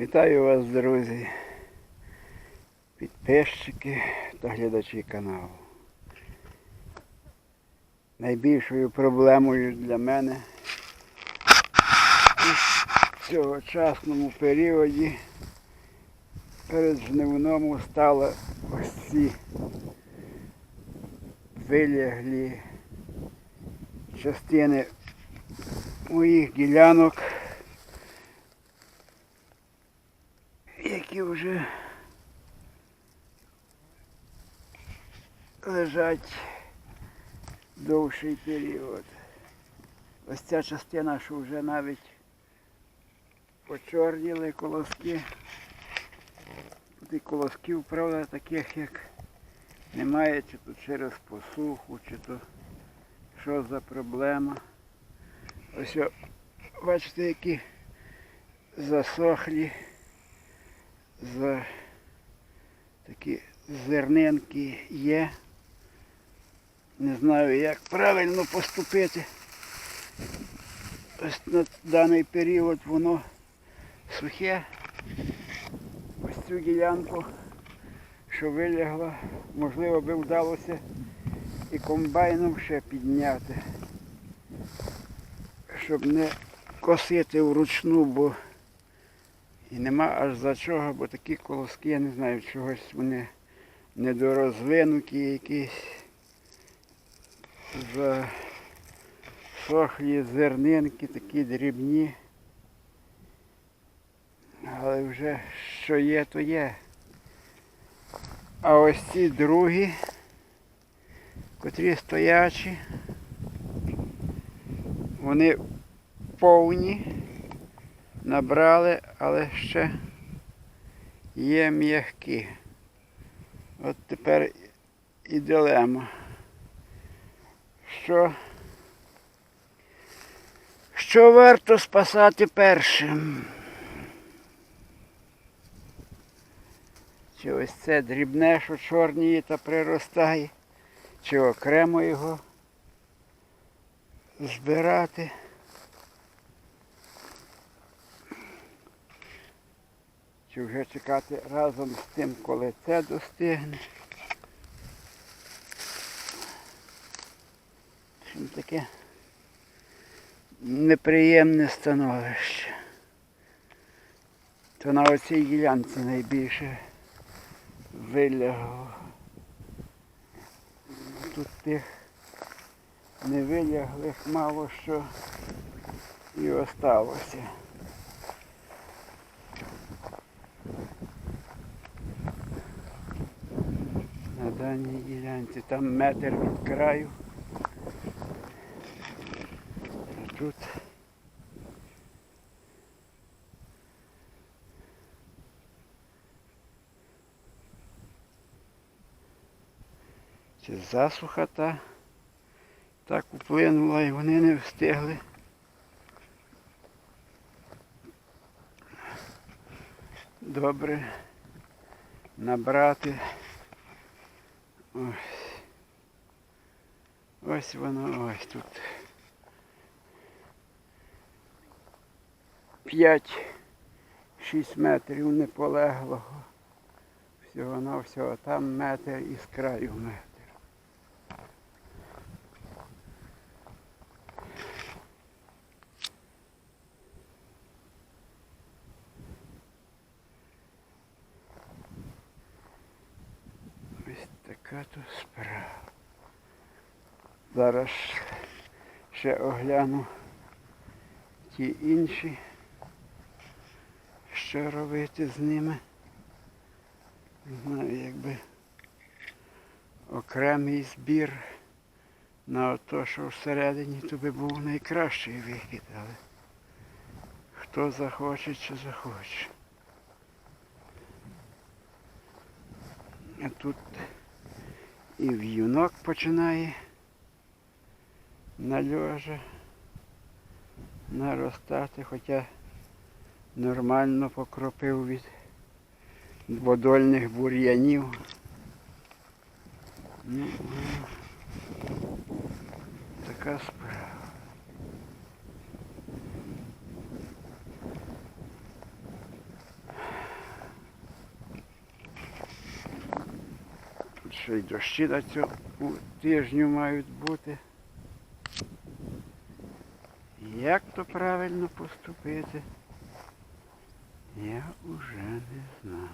Вітаю вас, друзі, підписчики та глядачі каналу. Найбільшою проблемою для мене у цьогочасному періоді перед жнивному стало ось ці виляглі частини моїх ділянок. Які вже лежать довший період. Ось ця частина, що вже навіть почорніли колоски. Тут і колосків, правда, таких як немає, чи то через посуху, чи то що за проблема. Ось, бачите, які засохлі за такі зернинки є. Не знаю, як правильно поступити. Ось на даний період воно сухе. Ось цю ділянку, що вилягло, можливо би вдалося і комбайном ще підняти, щоб не косити вручну, бо і нема аж за чого, бо такі колоски, я не знаю, чогось вони недорозвинуті якісь. Засохлі зернинки, такі дрібні. Але вже що є, то є. А ось ці другі, котрі стоячі, вони повні набрали, але ще є м'які. От тепер і дилема. Що, що варто спасати першим? Чи ось це дрібне, що чорніє та приростає, чи окремо його збирати? Чи вже чекати разом з тим, коли це достигне. Чим таке неприємне становище. То на оцій ділянці найбільше вилягло. Тут тих невиляглих мало що і осталося. Даній ділянці. Там метр від краю. А тут чи засуха та так вплинула і вони не встигли. Добре набрати. Ось. Ось воно ось тут. П'ять-шість метрів неполеглого. Всього на всього. Там метр із краю метр. Ось така то. Зараз ще огляну ті інші, що робити з ними. Знаю, якби окремий збір на те, що всередині, то би був найкращий вихід, але хто захоче, чи захоче. А тут і в'юнок починає на льожа наростати, хоча нормально покропив від дводольних бур'янів. Ну, така справа. Ще й дощі на цьому тижню мають бути. Як то правильно поступити, я уже не знаю.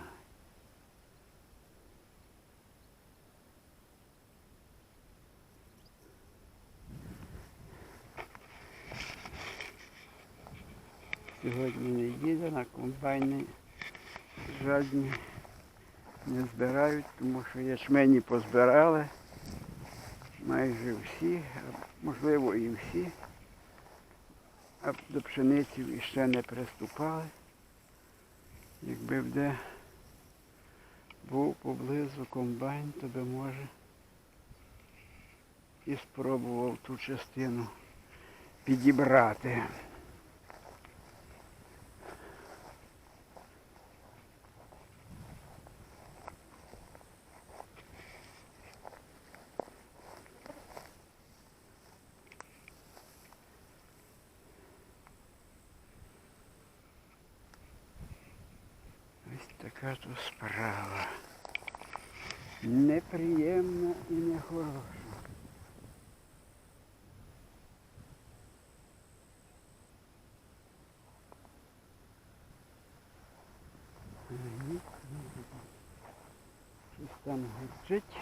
Сьогодні не їде на комбайні жодні не збирають, тому що ячмені позбирали майже всі, можливо і всі, а до пшениці іще не приступали. Якби б де був поблизу комбайн, то би може і спробував ту частину підібрати. Така то справа. Неприємна і нехороша. Щось там гурчить.